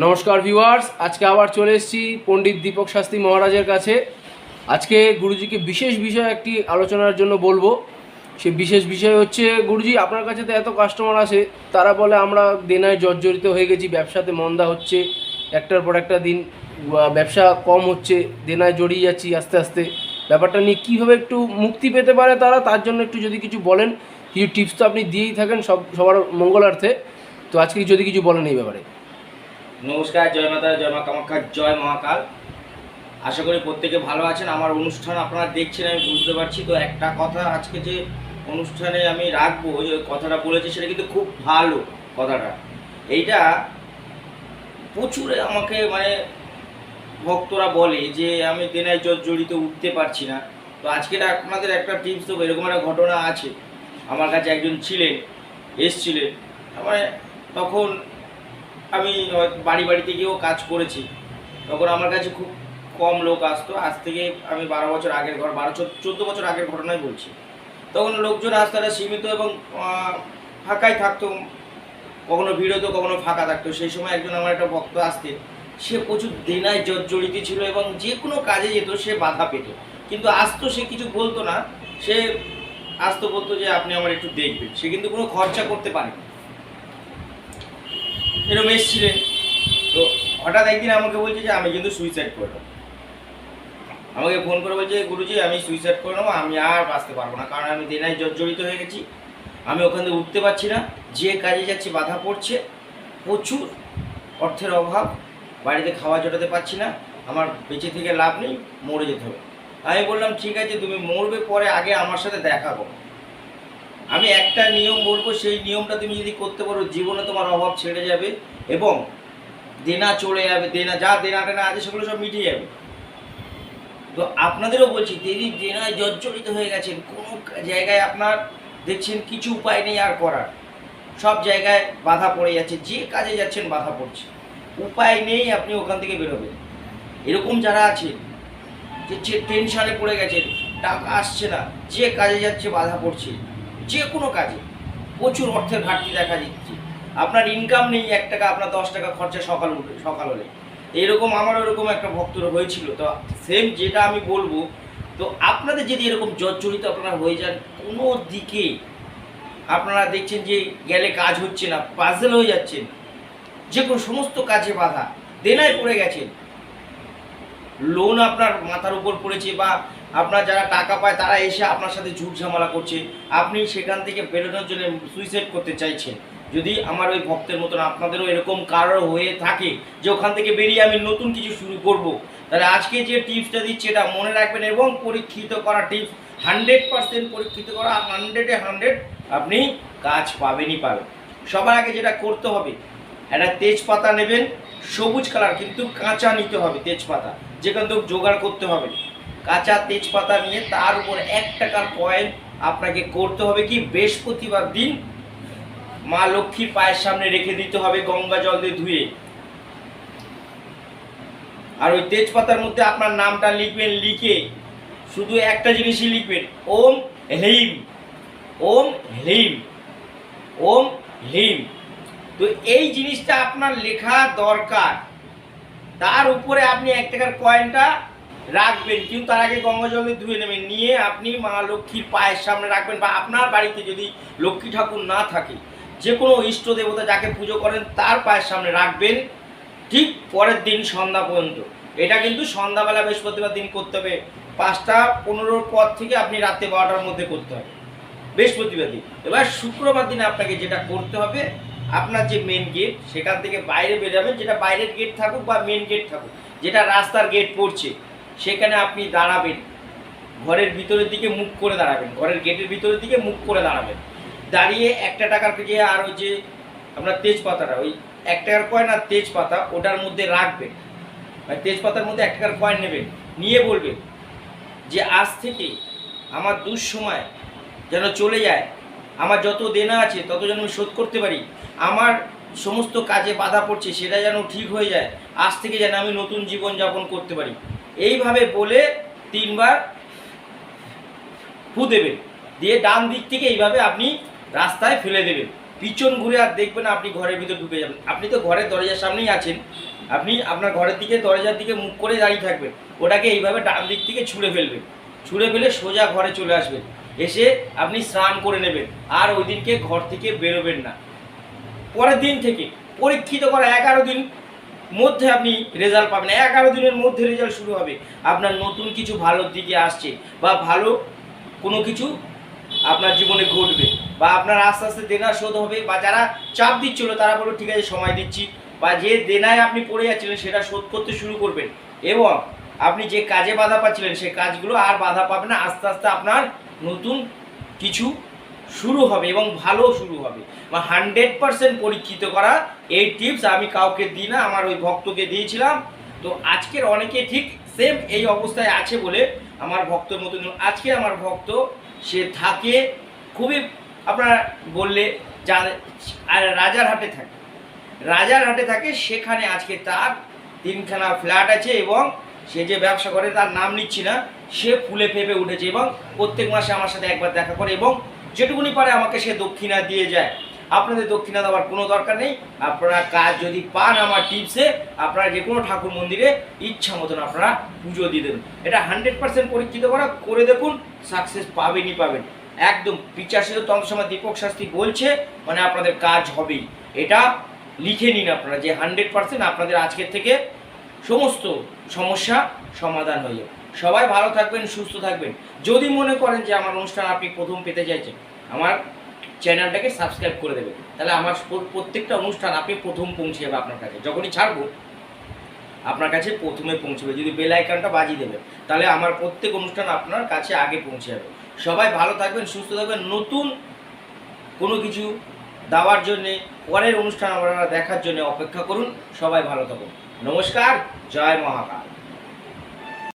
নমস্কার ভিউয়ার্স, আজকে আবার চলে এসেছি পণ্ডিত দীপক শাস্ত্রী মহারাজের কাছে। আজকে গুরুজিকে বিশেষ বিষয় একটি আলোচনার জন্য বলব। সে বিশেষ বিষয় হচ্ছে, গুরুজি, আপনার কাছে তো এত কাস্টমার আসে, তারা বলে আমরা দেনায় জর্জরিত হয়ে গেছি, ব্যবসাতে মন্দা হচ্ছে, একটার পর একটা দিন ব্যবসা কম হচ্ছে, দেনায় জড়িয়ে যাচ্ছি আস্তে আস্তে। ব্যাপারটা নিয়ে কীভাবে একটু মুক্তি পেতে পারে তারা, তার জন্য একটু যদি কিছু বলেন। কিছু টিপস তো আপনি দিয়েই থাকেন সব, সবার মঙ্গলার্থে। তো আজকে যদি কিছু বলেন এই ব্যাপারে। নমস্কার, জয় মাতা, জয় মা কামাখ্যা জয় মহাকাল। আশা করি প্রত্যেকে ভালো আছেন। আমার অনুষ্ঠান আপনারা দেখছেন, আমি বুঝতে পারছি। তো একটা কথা আজকে যে অনুষ্ঠানে আমি রাখব যে কথাটা বলেছি, সেটা কিন্তু খুব ভালো কথাটা। এইটা প্রচুর আমাকে মানে ভক্তরা বলে যে, আমি দেনায় জড়িত উঠতে পারছি না। তো আজকে আপনাদের একটা টিপস দেবো, এরকম একটা ঘটনা আছে। আমার কাছে একজন ছিলেন, এসছিলেন। মানে তখন আমি বাড়ি বাড়িতে গিয়েও কাজ করেছি। তখন আমার কাছে খুব কম লোক আসতো। আজ থেকে আমি বারো বছর আগের ঘর, বারো, চোদ্দ বছর আগের ঘটনাই বলছি। তখন লোকজন আসতো একটা সীমিত এবং ফাঁকাই থাকতো। কখনো ভিড় হতো, কখনো ফাঁকা থাকতো। সেই সময় একজন আমার একটা ভক্ত আসতেন সে প্রচুর দেনায় জর্জরিত ছিল এবং যে কোনো কাজে যেত, সে বাধা পেত। কিন্তু আসতো সে কিছু বলতো না। সে আসতো বলতো যে, আপনি আমার একটু দেখবেন। সে কিন্তু কোনো খরচা করতে পারে এরকম এসছিলেন তো হঠাৎ একদিন আমাকে বলছে যে, আমি কিন্তু সুইসাইড করে নেব আমাকে ফোন করে বলছে, গুরুজি, আমি সুইসাইড করে নেব, আমি আর বাঁচতে পারব না, কারণ আমি দেনায় জর্জরিত হয়ে গেছি। আমি ওখান থেকে উঠতে পারছি না, যে কাজে যাচ্ছি বাধা পড়ছে, প্রচুর অর্থের অভাব, বাড়িতে খাওয়া জোটাতে পারছি না, আমার বেঁচে থেকে লাভ নেই, মরে যেতে হবে। আমি বললাম, ঠিক আছে, তুমি মরবে পরে আগে আমার সাথে দেখা করো। আমি একটা নিয়ম বলব, সেই নিয়মটা তুমি যদি করতে পারো, জীবনে তোমার অভাব ছেড়ে যাবে এবং দেনা চলে যাবে, দেনা, যা দেনা টেনা আছে সেগুলো সব মিটে যাবে। তো আপনাদেরও বলছি, দেরি, দেনায় জর্জরিত হয়ে গেছেন, কোনো জায়গায় আপনার দেখছেন কিছু উপায় নেই আর করার। সব জায়গায় বাধা পড়ে যাচ্ছে, যে কাজে যাচ্ছেন বাধা পড়ছে। উপায় নেই, আপনি ওখান থেকে বেরোবেন। এরকম যারা আছেন যে টেনশনে পড়ে গেছেন, টাকা আসছে না, যে কাজে যাচ্ছে বাধা পড়ছে যে কোনো কাজে। প্রচুর অর্থের ঘাটতি দেখা দিচ্ছে। আপনার ইনকাম নেই এক টাকা, আপনার দশ টাকা খরচা সকাল উঠে, সকাল হলে। এরকম আমার এরকম একটা ভক্তর হয়েছিল। তো সেম যেটা আমি বলব, তো আপনাদের যদি এরকম জর্জরিত আপনারা হয়ে যান, কোনো দিকে আপনারা দেখছেন যে গেলে কাজ হচ্ছে না পাজেল হয়ে যাচ্ছেন, যে কোনো সমস্ত কাজে বাধা দেনায় পড়ে গেছেন। লোন আপনার মাথার উপর পড়েছে বা আপনার যারা টাকা পায়, তারা এসে আপনার সাথে ঝুট ঝামেলা করছে। আপনি সেখান থেকে বেরোনোর জন্য সুইসাইড করতে চাইছেন। যদি আমার ওই ভক্তের মতন আপনাদেরও এরকম কারও হয়ে থাকে যে ওখান থেকে বেরিয়ে আমি নতুন কিছু শুরু করব, তাহলে আজকে যে টিপসটা দিচ্ছি, এটা মনে রাখবেন এবং পরীক্ষিত করা টিপস হান্ড্রেড পার্সেন্ট পরীক্ষিত করা হান্ড্রেডে হান্ড্রেড আপনি কাজ পাবেনই পাবেন। সবার আগে যেটা করতে হবে, একটা তেজপাতা নেবেন, সবুজ কালার কিন্তু কাঁচা নিতে হবে তেজপাতা। যেখান থেকে জোগাড় করতে হবে। কাঁচা তেজপাতা নিয়ে তার উপর এক টাকার কয়েন আপনাকে করতে হবে কি? বৃহস্পতিবার দিন মা লক্ষ্মীর পায়ের সামনে রেখে দিতে হবে গঙ্গা জল দিয়ে ধুয়ে। আর ওই তেজপাতার মধ্যে আপনার নামটা লিখবেন, লিখে শুধু একটা জিনিসই লিখবেন, ওম হ্লিম ওম হ্লিম ওম হ্লিম তো এই জিনিসটা আপনার লেখা দরকার। তার উপরে আপনি এক টাকার কয়েনটা রাখবেন, কিন্তু তার আগে গঙ্গা জল দিয়ে ধুয়ে নেবেন। নিয়ে আপনি মা লক্ষ্মীর পায়ের সামনে রাখবেন বা আপনার বাড়িতে যদি লক্ষ্মী ঠাকুর না থাকে যে কোনো ইষ্ট দেবতা যাকে পুজো করেন তার পায়ের সামনে রাখবেন, ঠিক পরের দিন সন্ধ্যা পর্যন্ত। এটা কিন্তু সন্ধ্যাবেলা বৃহস্পতিবার দিন করতে হবে। পাঁচটা পনেরোর পর থেকে আপনি রাত্রে বারোটার মধ্যে করতে হবে, বৃহস্পতিবার দিন। এবার শুক্রবার দিনে আপনাকে যেটা করতে হবে, আপনার যে মেন গেট সেখান থেকে বাইরে বেরোবেন যেটা বাইরের গেট থাকুক বা মেন গেট থাকুক, যেটা রাস্তার গেট পড়ছে। সেখানে আপনি দাঁড়াবেন। ঘরের ভিতরের দিকে মুখ করে দাঁড়াবেন। ঘরের গেটের ভিতরের দিকে মুখ করে দাঁড়াবেন। দাঁড়িয়ে একটা টাকার যে আর ওই যে আপনার তেজপাতাটা, ওই এক টাকার কয়েন আর তেজপাতা ওটার মধ্যে রাখবেন। আর তেজপাতার মধ্যে এক টাকার কয়েন নেবেন। নিয়ে বলবেন যে, আজ থেকে আমার দুঃসময় যেন চলে যায়। আমার যত দেনা আছে, তত যেন আমি শোধ করতে পারি। আমার সমস্ত কাজে বাধা পড়ছে, সেটা যেন ঠিক হয়ে যায়। আজ থেকে যেন আমি নতুন জীবন যাপন করতে পারি। এইভাবে বলে তিনবার ফু দেবেন। দিয়ে ডান দিক থেকে এইভাবে আপনি রাস্তায় ফেলে দেবেন। পিছন ঘুরে আর দেখবেন আপনি ঘরের ভিতর ঢুকে যাবেন। আপনি তো ঘরের দরজার সামনেই আছেন। আপনি আপনার ঘরের দিকে, দরজার দিকে মুখ করে দাঁড়িয়ে থাকবেন। ওটাকে এইভাবে ডান দিক থেকে ছুঁড়ে ফেলবেন। ছুঁড়ে ফেলে সোজা ঘরে চলে আসবেন। এসে আপনি স্নান করে নেবেন। আর ওই দিনকে ঘর থেকে বেরোবেন না। পরের দিন থেকে পরীক্ষিত করা এগারো দিন মধ্যে আপনি রেজাল্ট পাবেন। এগারো দিনের মধ্যে রেজাল্ট শুরু হবে। আপনার নতুন কিছু ভালোর দিকে আসছে বা ভালো কোনো কিছু আপনার জীবনে ঘটবে বা আপনার আস্তে আস্তে দেনা শোধ হবে বা যারা চাপ দিচ্ছিল তারা বলো ঠিক আছে, সময় দিচ্ছি। বা যে দেনায় আপনি পড়ে যাচ্ছিলেন সেটা শোধ করতে শুরু করবেন। এবং আপনি যে কাজে বাধা পাচ্ছিলেন সেই কাজগুলো আর বাধা পাবে না। আস্তে আস্তে আপনার নতুন কিছু শুরু হবে এবং ভালো শুরু হবে। বা হান্ড্রেড পার্সেন্ট পরীক্ষিত করা এই টিপস আমি কাউকে দিই না, আমার ওই ভক্তকে দিয়েছিলাম। তো আজকের অনেকে ঠিক সেম এই অবস্থায় আছে বলে আমার ভক্তর মতন আজকে আমার ভক্ত, সে থাকে, খুবই আপনারা বললে যা রাজারহাটে থাকে। রাজারহাটে থাকে, সেখানে আজকে তার তিনখানা ফ্ল্যাট আছে এবং সে যে ব্যবসা করে তার নাম নিচ্ছি না, সে ফুলে ফেপে উঠেছে এবং প্রত্যেক মাসে আমার সাথে একবার দেখা করে এবং যেটুকুনি পারে আমাকে সে দক্ষিণা দিয়ে যায়। আপনাদের দক্ষিণা দেওয়ার কোনো দরকার নেই। আপনারা কাজ যদি পান আমার টিপসে, আপনারা যে কোনো ঠাকুর মন্দিরে ইচ্ছা মতন আপনারা পুজো দিয়ে দেবেন। এটা হান্ড্রেড পার্সেন্ট পরীক্ষিত করা, করে দেখুন সাকসেস পাবেনই পাবেন। একদম পিচার্সিত তন্ত্র সময় দীপক শাস্তি বলছে মানে আপনাদের কাজ হবেই। এটা লিখে নিন আপনারা যে হান্ড্রেড পার্সেন্ট আপনাদের আজকের থেকে সমস্ত সমস্যা সমাধান হয়ে যাবে। সবাই ভালো থাকবেন, সুস্থ থাকবেন। যদি মনে করেন যে আমার অনুষ্ঠান আপনি প্রথম পেতে চাইছেন, আমার চ্যানেলটাকে সাবস্ক্রাইব করে দেবেন। তাহলে আমার প্রত্যেকটা অনুষ্ঠান আপনি প্রথম পৌঁছে যাবে আপনার কাছে। যখনই ছাড়বো, আপনার কাছে প্রথমে পৌঁছবে। যদি বেল আইকনটা বাজিয়ে দেবেন, তাহলে আমার প্রত্যেক অনুষ্ঠান আপনার কাছে আগে পৌঁছে যাবে। সবাই ভালো থাকবেন, সুস্থ থাকবেন। নতুন কোনো কিছু দেওয়ার জন্যে, পরের অনুষ্ঠান আপনারা দেখার জন্য অপেক্ষা করুন। সবাই ভালো থাকুন। নমস্কার, জয় মহাকাল।